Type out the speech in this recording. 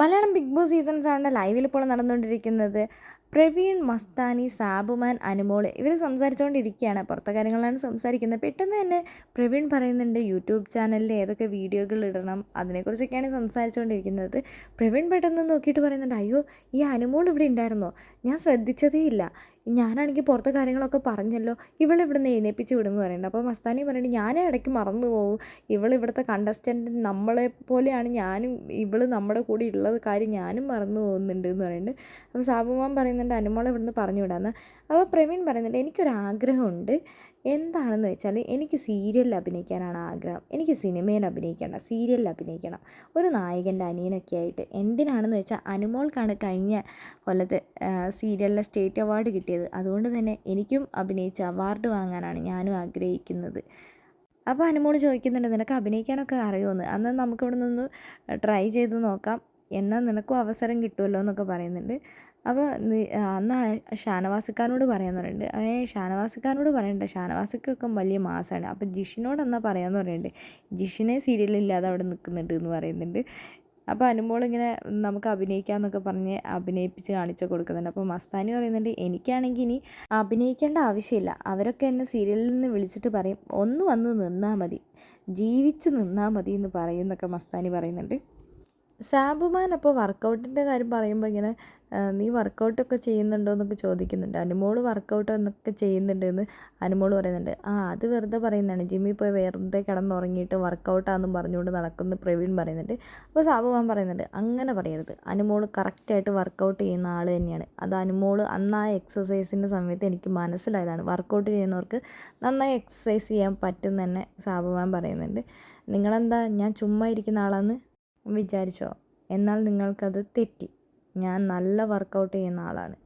Malayalam Bigg Boss season സെവന്റെ ലൈവിൽ ഇപ്പോൾ നടന്നുകൊണ്ടിരിക്കുന്നത് പ്രവീൺ മസ്താനി സാബുമാൻ അനുമോൾ ഇവർ സംസാരിച്ചുകൊണ്ടിരിക്കുകയാണ്. പുറത്തെ കാര്യങ്ങളാണ് സംസാരിക്കുന്നത്. പെട്ടെന്ന് തന്നെ പ്രവീൺ പറയുന്നുണ്ട് യൂട്യൂബ് ചാനലിൽ ഏതൊക്കെ വീഡിയോകൾ ഇടണം? അതിനെക്കുറിച്ചൊക്കെയാണ് സംസാരിച്ചുകൊണ്ടിരിക്കുന്നത്. പ്രവീൺ പെട്ടെന്ന് നോക്കിയിട്ട് പറയുന്നുണ്ട് അയ്യോ ഈ അനുമോൾ ഇവിടെ ഉണ്ടായിരുന്നോ? ഞാൻ ശ്രദ്ധിച്ചതേ ഇല്ല ഞാനാണെങ്കിൽ പുറത്തെ കാര്യങ്ങളൊക്കെ പറഞ്ഞല്ലോ ഇവളെ ഇവിടുന്ന് എഴുന്നേപ്പിച്ച് വിടുമെന്ന് പറയുന്നുണ്ട് അപ്പോൾ മസ്താനി പറഞ്ഞിട്ട് ഞാനേ ഇടയ്ക്ക് മറന്നു പോകും ഇവൾ ഇവിടുത്തെ കണ്ടസ്റ്റന്റ് നമ്മളെ പോലെയാണ് ഞാനും ഇവൾ നമ്മുടെ കൂടെ ഉള്ളത് കാര്യം ഞാനും മറന്നു പോകുന്നുണ്ട് എന്ന് പറയുന്നുണ്ട് അപ്പോൾ സാബുമാൻ പറയുന്നുണ്ട് അനുമോളെ ഇവിടുന്ന് പറഞ്ഞു വിടാമെന്ന് അപ്പോൾ പ്രവീൺ പറയുന്നുണ്ട് എനിക്കൊരാഗ്രഹമുണ്ട്. എന്താണെന്ന് വെച്ചാൽ എനിക്ക് സീരിയലിൽ അഭിനയിക്കാനാണ് ആഗ്രഹം. എനിക്ക് സിനിമയിൽ അഭിനയിക്കേണ്ട സീരിയലിൽ അഭിനയിക്കണം. ഒരു നായകന്റെ അനിയനൊക്കെ ആയിട്ട് എന്തിനാണെന്ന് വെച്ചാൽ അനുമോൾക്കാണ് കഴിഞ്ഞ കൊല്ലത്ത് സീരിയലിലെ സ്റ്റേറ്റ് അവാർഡ് കിട്ടിയത്. അതുകൊണ്ട് തന്നെ എനിക്കും അഭിനയിച്ച് അവാർഡ് വാങ്ങാനാണ് ഞാനും ആഗ്രഹിക്കുന്നത്. അപ്പോൾ അനുമോൾ ചോദിക്കുന്നുണ്ട് നിനക്ക് അഭിനയിക്കാനൊക്കെ അറിയുമെന്ന്. അന്ന് നമുക്കിവിടെ നിന്ന് ട്രൈ ചെയ്ത് നോക്കാം. എന്നാൽ നിനക്കും അവസരം കിട്ടുമല്ലോ എന്നൊക്കെ പറയുന്നുണ്ട്. അപ്പോൾ അന്ന് ഷാനവാസിക്കാരനോട് പറയാന്ന് പറയുന്നുണ്ട് ഏ ഷാനവാസിക്കാരനോട് പറയണ്ട. ഷാനവാസിക്കൊക്കെ വലിയ മാസമാണ് അപ്പോൾ ജിഷിനോട് എന്നാൽ പറയാന്ന് പറയുന്നുണ്ട് ജിഷിനെ സീരിയലില്ലാതെ അവിടെ നിൽക്കുന്നുണ്ട് എന്ന് പറയുന്നുണ്ട്. അപ്പോൾ അനുമോൾ ഇങ്ങനെ നമുക്ക് അഭിനയിക്കാമെന്നൊക്കെ പറഞ്ഞ് അഭിനയിപ്പിച്ച് കാണിച്ചു കൊടുക്കുന്നുണ്ട്. അപ്പോൾ മസ്താനി പറയുന്നുണ്ട് എനിക്കാണെങ്കിൽ ഇനി അഭിനയിക്കേണ്ട ആവശ്യമില്ല. അവരൊക്കെ എന്നെ സീരിയലിൽ നിന്ന് വിളിച്ചിട്ട് പറയും ഒന്ന് വന്ന് നിന്നാൽ മതി. ജീവിച്ച് നിന്നാൽ മതി എന്ന് പറയും എന്നൊക്കെ മസ്താനി പറയുന്നുണ്ട്. സാബുമാൻ അപ്പോൾ വർക്കൗട്ടിന്റെ കാര്യം പറയുമ്പോൾ ഇങ്ങനെ നീ വർക്കൗട്ടൊക്കെ ചെയ്യുന്നുണ്ടോ എന്നൊക്കെ ചോദിക്കുന്നുണ്ട്. അനുമോൾ വർക്കൗട്ട് എന്നൊക്കെ ചെയ്യുന്നുണ്ട് എന്ന് അനുമോൾ പറയുന്നുണ്ട്. ആ അത് വെറുതെ പറയുന്നതാണ്. ജിമ്മിൽ പോയി വെറുതെ കിടന്നുറങ്ങിയിട്ട് വർക്കൗട്ടാണെന്നും പറഞ്ഞുകൊണ്ട് നടക്കുന്ന പ്രവീൺ പറയുന്നുണ്ട്. അപ്പോൾ സാബുമാൻ പറയുന്നുണ്ട് അങ്ങനെ പറയരുത്. അനുമോൾ കറക്റ്റായിട്ട് വർക്കൗട്ട് ചെയ്യുന്ന ആൾ തന്നെയാണ്. അത് അനുമോൾ അന്ന് എക്സസൈസിന്റെ സമയത്ത് എനിക്ക് മനസ്സിലായതാണ്. വർക്കൗട്ട് ചെയ്യുന്നവർക്ക് നന്നായി എക്സസൈസ് ചെയ്യാൻ പറ്റും തന്നെ പറയുന്നുണ്ട്. നിങ്ങളെന്താ ഞാൻ ചുമ്മാ ഇരിക്കുന്ന ആളാന്ന്? വിചാരിച്ചോ? എന്നാൽ നിങ്ങൾക്കത് തെറ്റി. ഞാൻ നല്ല വർക്കൗട്ട് ചെയ്യുന്ന ആളാണ്.